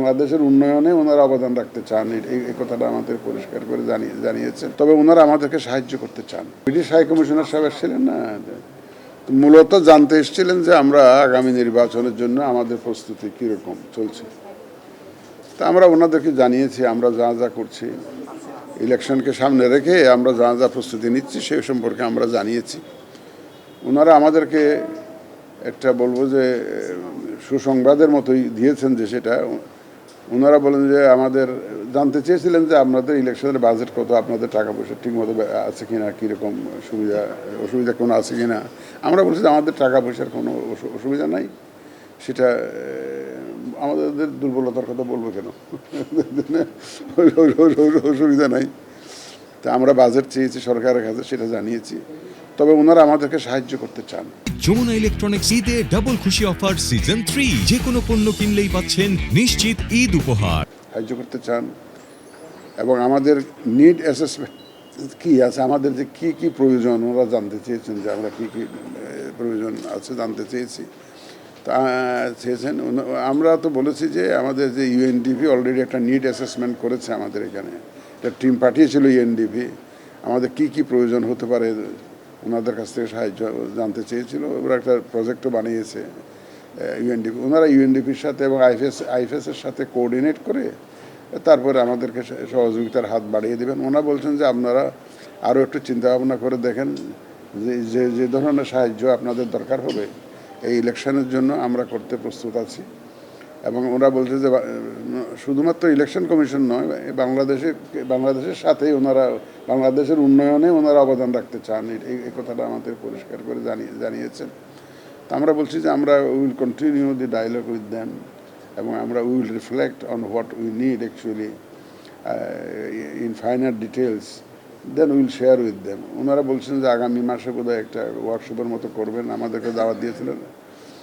বাংলাদেশের উন্নয়নে ওনারা অবদান রাখতে চান। এই- কথাটা আমাদের পরিষ্কার করে জানিয়ে, জানিয়েছেন। তবে ওনারা আমাদেরকে সাহায্য করতে চান। ব্রিটিশ হাই কমিশনার সাহেব এসেছিলেন না? মূলত জানতে এসেছিলেন যে আমরা আগামী নির্বাচনের জন্য আমাদের প্রস্তুতি কীরকম চলছে। তা আমরা ওনাদেরকে জানিয়েছি, আমরা যা যা করছি। ইলেকশনকে সামনে রেখে আমরা যা যা প্রস্তুতি নিচ্ছি সেই সম্পর্কে আমরা জানিয়েছি। ওনারা আমাদেরকে একটা বলব যে, সুসংবাদের মতোই দিয়েছেন যে সেটা। ওনারা বলেন যে আমাদের, জানতে চেয়েছিলেন যে আপনাদের ইলেকশনের বাজেট কত, আপনাদের টাকা পয়সা ঠিকমতো মতো আছে কিনা, কীরকম সুবিধা, অসুবিধা কোনো আছে কি না আমরা বলছি যে আমাদের টাকা পয়সার কোনো অসুবিধা নাই। সেটা, আমাদের দুর্বলতার কথা বলব কেন? অসুবিধা নাই। তা আমরা বাজেট চেয়েছি সরকারের কাছে সেটা জানিয়েছি। তবে ওনারা আমাদেরকে সাহায্য করতে চান। যমুনা ইলেকট্রনিক্স ঈদে ডাবল খুশি অফার সিজন থ্রি যে কোনো পণ্য কিনলেই পাচ্ছেন নিশ্চিত ঈদ উপহার। সাহায্য করতে চান। এবং আমাদের নিড অ্যাসেসমেন্ট কী আছে? আমাদের যে কী কী প্রয়োজন ওরা জানতে চেয়েছেন যে আমরা কী কী প্রয়োজন আছে জানতে চেয়েছি। তা চেয়েছেন। আমরা তো বলেছি যে আমাদের যে ইউএনডিপি অলরেডি একটা নিড অ্যাসেসমেন্ট করেছে আমাদের এখানে। একটা টিম পাঠিয়েছিল ইউএনডিপি আমাদের কী কী প্রয়োজন হতে পারে, ওনাদের কাছ থেকে সাহায্য জানতে চেয়েছিল। ওরা একটা প্রজেক্টও বানিয়েছে ইউএনডিপি ওনারা ইউএনডিপির সাথে এবং আইফএস আইফএসের সাথে কোঅর্ডিনেট করে, তারপরে আমাদেরকে সহযোগিতার হাত বাড়িয়ে দেবেন। ওনারা বলছেন যে আপনারা আরও একটু চিন্তা ভাবনা করে দেখেন যে যে যে ধরনের সাহায্য আপনাদের দরকার হবে। এই ইলেকশনের জন্য আমরা করতে প্রস্তুত আছি। এবং ওরা বলছে যে শুধুমাত্র ইলেকশন কমিশন নয় এই বাংলাদেশের সাথেই ওনারা, বাংলাদেশের উন্নয়নে ওনারা অবদান রাখতে চান। এই- কথাটা আমাদের পরিষ্কার করে জানিয়ে জানিয়েছেন। তা আমরা বলছি যে, আমরা will continue the dialogue with them এবং আমরা will reflect on what we need actually in final details then will share with them ওনারা বলছেন যে, আগামী মাসে বোধহয় একটা ওয়ার্কশপের মতো করবেন। আমাদেরকে দাওয়াত দিয়েছিলেন।